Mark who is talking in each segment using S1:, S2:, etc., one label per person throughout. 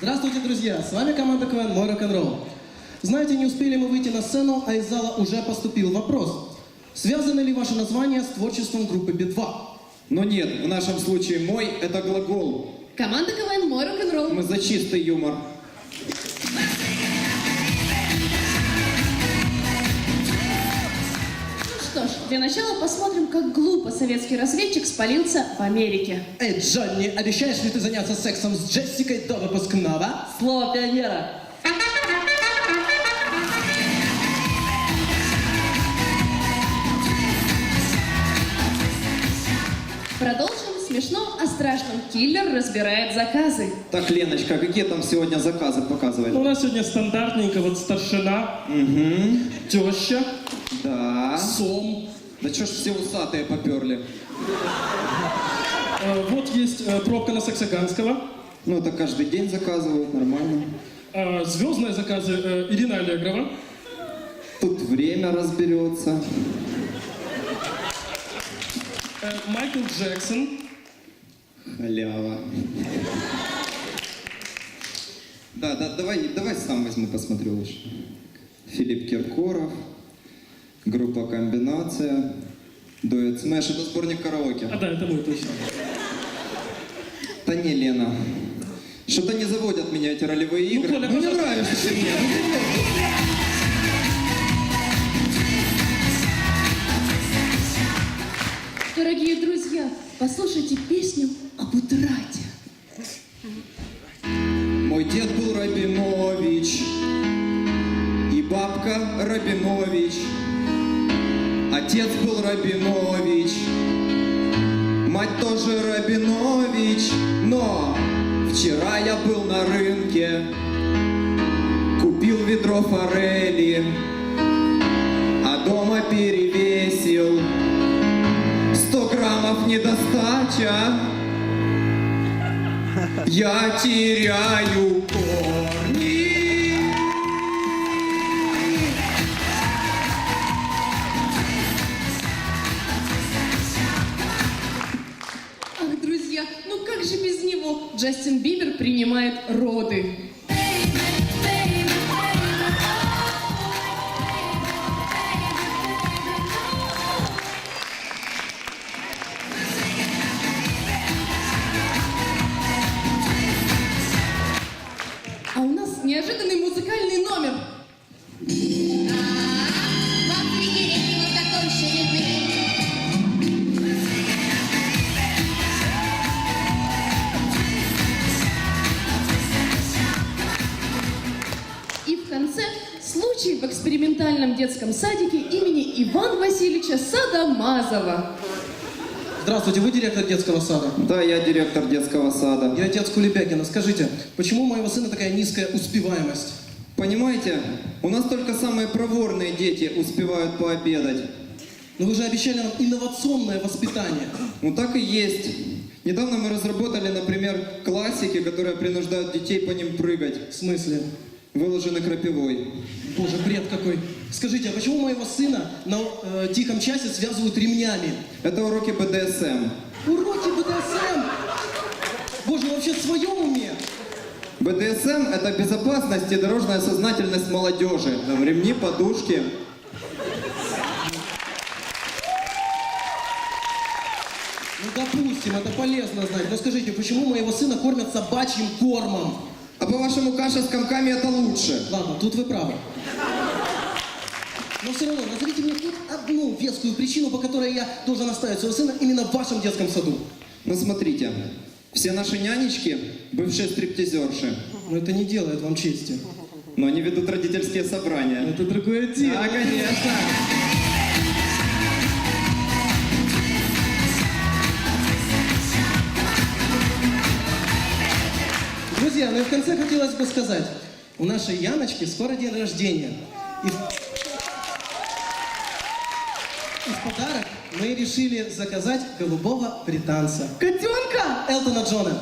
S1: Здравствуйте, друзья! С вами команда КВН «Мой рок-н-ролл». Знаете, не успели мы выйти на сцену, а из зала уже поступил вопрос. Связано ли ваше название с творчеством группы Би-2?
S2: Но нет, в нашем случае мой – это глагол.
S3: Команда КВН «Мой рок-н-ролл».
S2: Мы за чистый юмор.
S3: Для начала посмотрим, как глупо советский разведчик спалился в Америке.
S1: Эй, Джонни, обещаешь ли ты заняться сексом с Джессикой до выпускного?
S3: Слово пионера. Продолжим смешно о страшном. Киллер разбирает заказы.
S2: Так, Леночка, какие там сегодня заказы показывать?
S1: Ну, у нас сегодня стандартненько, вот старшина,
S2: Угу.
S1: теща,
S2: Да.
S1: сом.
S2: Да что ж все усатые поперли?
S1: Э, вот есть э, пробка на Саксаганского.
S2: Ну, это каждый день заказывают, нормально.
S1: Э, звездные заказы э, Ирина Аллегрова.
S2: Тут время разберется.
S1: Э, Майкл Джексон.
S2: Халява. Да, да, давай, давай сам возьму, посмотрю лучше. Филипп Киркоров, группа «Комбинация», дуэт «Смэш». Это сборник караоке.
S1: А, да, это мой точно.
S2: Да не, Лена. Что-то не заводят меня эти ролевые игры.
S1: Коля,
S2: ну, не нравишься ты мне. ну.
S3: Дорогие друзья, послушайте песню об утрате.
S2: Мой дед был Рабинович, и бабка Рабинович. Отец был Рабинович, мать тоже Рабинович. Но вчера я был на рынке, купил ведро форели, а дома перевесил 100 граммов недостача. Я теряю корни.
S3: Же без него? Джастин Бибер принимает роды. А у нас неожиданный музыкальный номер. Конце случай в экспериментальном детском садике имени Ивана Васильевича Садомазова.
S1: Здравствуйте, вы директор детского сада?
S2: Да, я директор детского сада.
S1: Я отец Кулебякина. Скажите, почему у моего сына такая низкая успеваемость?
S2: Понимаете, у нас только самые проворные дети успевают пообедать.
S1: Но вы же обещали нам инновационное воспитание.
S2: Ну так и есть. Недавно мы разработали, например, классики, которые принуждают детей по ним прыгать,
S1: В смысле?
S2: Выложены крапивой.
S1: Боже, бред какой. Скажите, а почему моего сына на э, тихом часе связывают ремнями?
S2: Это уроки БДСМ.
S1: Уроки БДСМ! Боже, вообще в своем уме?
S2: БДСМ – это безопасность и дорожная сознательность молодежи. Там ремни, подушки.
S1: Ну, допустим, это полезно знать. Но скажите, почему моего сына кормят собачьим кормом?
S2: А по-вашему, каша с комками – это лучше.
S1: Ладно, тут вы правы. Но все равно, назовите мне хоть одну вескую причину, по которой я должен оставить своего сына именно в вашем детском саду.
S2: Ну смотрите, все наши нянечки – бывшие стриптизерши.
S1: Но это не делает вам чести.
S2: Но они ведут родительские собрания.
S1: Это другое дело.
S2: Да, конечно.
S1: Ну и в конце хотелось бы сказать, у нашей Яночки скоро день рождения. И в... и в подарок мы решили заказать голубого британца. Котенка Элтона Джона.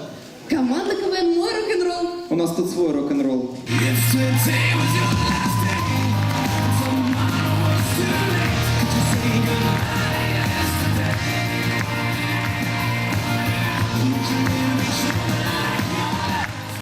S3: Команда КВН «Мой рок-н-ролл».
S2: У нас тут свой рок-н-ролл.
S4: If today was your last